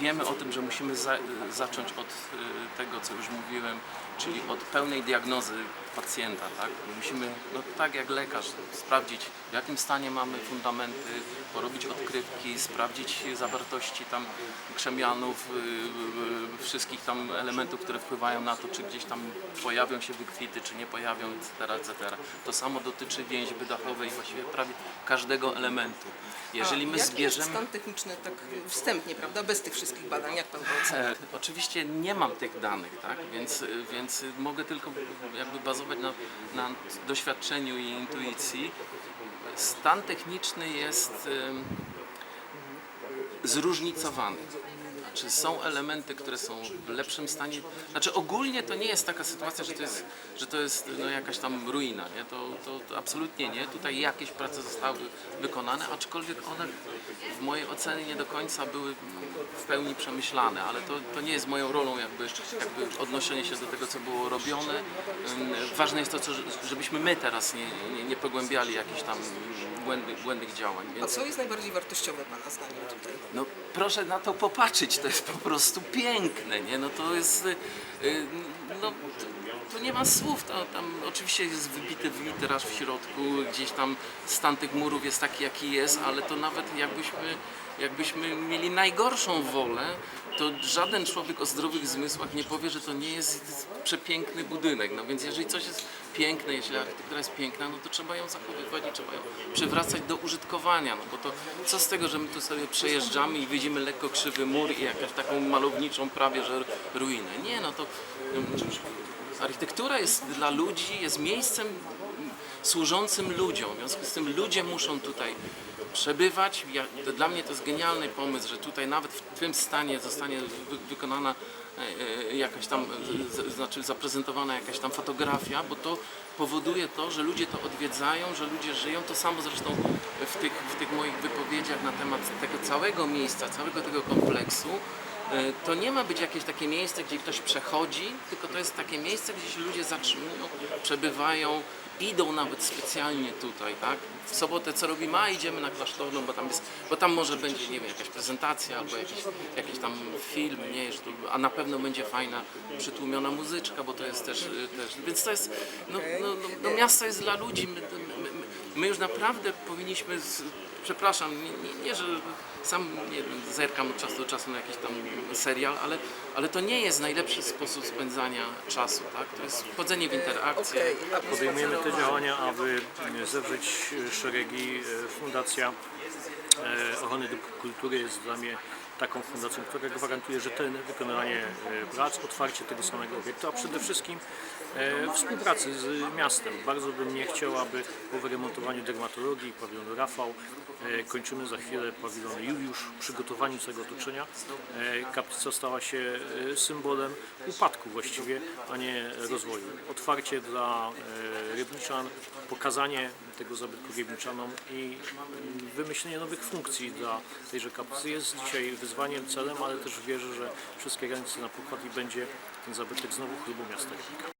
Wiemy o tym, że musimy za, zacząć od y, tego, co już mówiłem, czyli od pełnej diagnozy pacjenta. Tak? Musimy, no, tak jak lekarz, sprawdzić w jakim stanie mamy fundamenty, porobić odkrywki, sprawdzić zawartości tam krzemianów, y, y, wszystkich tam elementów, które wpływają na to, czy gdzieś tam pojawią się wykwity, czy nie pojawią, etc. etc. To samo dotyczy więźby dachowej właściwie prawie każdego elementu. Jeżeli my zbierzemy... jest stan techniczny tak wstępnie, prawda, bez tych wszystkich badań, jak pan? E, Oczywiście nie mam tych danych, tak? więc, więc mogę tylko jakby bazować na, na doświadczeniu i intuicji. Stan techniczny jest zróżnicowany. Znaczy są elementy, które są w lepszym stanie. Znaczy ogólnie to nie jest taka sytuacja, że to jest, że to jest no, jakaś tam ruina. Nie? To, to, to absolutnie nie. Tutaj jakieś prace zostały wykonane, aczkolwiek one w mojej ocenie nie do końca były w pełni przemyślane, ale to, to nie jest moją rolą jakby, jakby odnoszenie się do tego, co było robione. Ważne jest to, żebyśmy my teraz nie, nie, nie pogłębiali jakichś tam błędnych, błędnych działań. A Więc... co jest najbardziej wartościowe pana zdaniem tutaj? No proszę na to popatrzeć, to jest po prostu piękne, nie? No to jest, y, y, no to, nie ma słów, to, tam oczywiście jest wybity witeraż w środku, gdzieś tam stan tych murów jest taki jaki jest, ale to nawet jakbyśmy, jakbyśmy mieli najgorszą wolę, to żaden człowiek o zdrowych zmysłach nie powie, że to nie jest przepiękny budynek. No więc jeżeli coś jest piękne, jeśli architektura jest piękna, no to trzeba ją zachowywać i trzeba ją przywracać do użytkowania. No bo to co z tego, że my tu sobie przejeżdżamy i widzimy lekko krzywy mur i jakąś taką malowniczą prawie, że ruinę. Nie, no to ym, architektura jest dla ludzi, jest miejscem mm, służącym ludziom. W związku z tym ludzie muszą tutaj przebywać. Ja, dla mnie to jest genialny pomysł, że tutaj nawet w tym stanie zostanie wy, wykonana e, e, jakaś tam, znaczy zaprezentowana jakaś tam fotografia, bo to powoduje to, że ludzie to odwiedzają, że ludzie żyją. To samo zresztą w tych, w tych moich wypowiedziach na temat tego całego miejsca, całego tego kompleksu. E, To nie ma być jakieś takie miejsce, gdzie ktoś przechodzi, tylko to jest takie miejsce, gdzie się ludzie zatrzymują, przebywają, idą nawet specjalnie tutaj, tak? W sobotę co robimy? A idziemy na klasztorną, bo tam jest, bo tam może będzie, nie wiem, jakaś prezentacja albo jakiś, jakiś tam film, nie? A na pewno będzie fajna, przytłumiona muzyczka, bo to jest też, y, też więc to jest, no, no, no, no miasto jest dla ludzi, my, my, my, już naprawdę powinniśmy, przepraszam, nie, nie, nie, że sam nie wiem, zerkam od czasu do czasu na jakiś tam serial, ale, ale to nie jest najlepszy sposób spędzania czasu, tak? To jest wchodzenie w interakcję. A Podejmujemy te działania, aby zewrzeć szeregi. E, Fundacja e, Ochrony Dóbr Kultury jest dla mnie taką fundacją, która gwarantuje rzetelne wykonywanie e, prac, otwarcie tego samego obiektu, a przede wszystkim e, współpracy z miastem. Bardzo bym nie chciał, aby po wyremontowaniu dermatologii, pawilonu Rafał, e, kończymy za chwilę pawilon Juliusz, przygotowaniu całego otoczenia. Kaplica stała się symbolem upadku właściwie, a nie rozwoju. Otwarcie dla rybniczan, pokazanie tego zabytku rybniczanom i wymyślenie nowych funkcji dla tejże kaplicy jest dzisiaj wyzwaniem, celem, ale też wierzę, że wszystkie ręce na pokład i będzie ten zabytek znowu chlubą miasta Rybnika.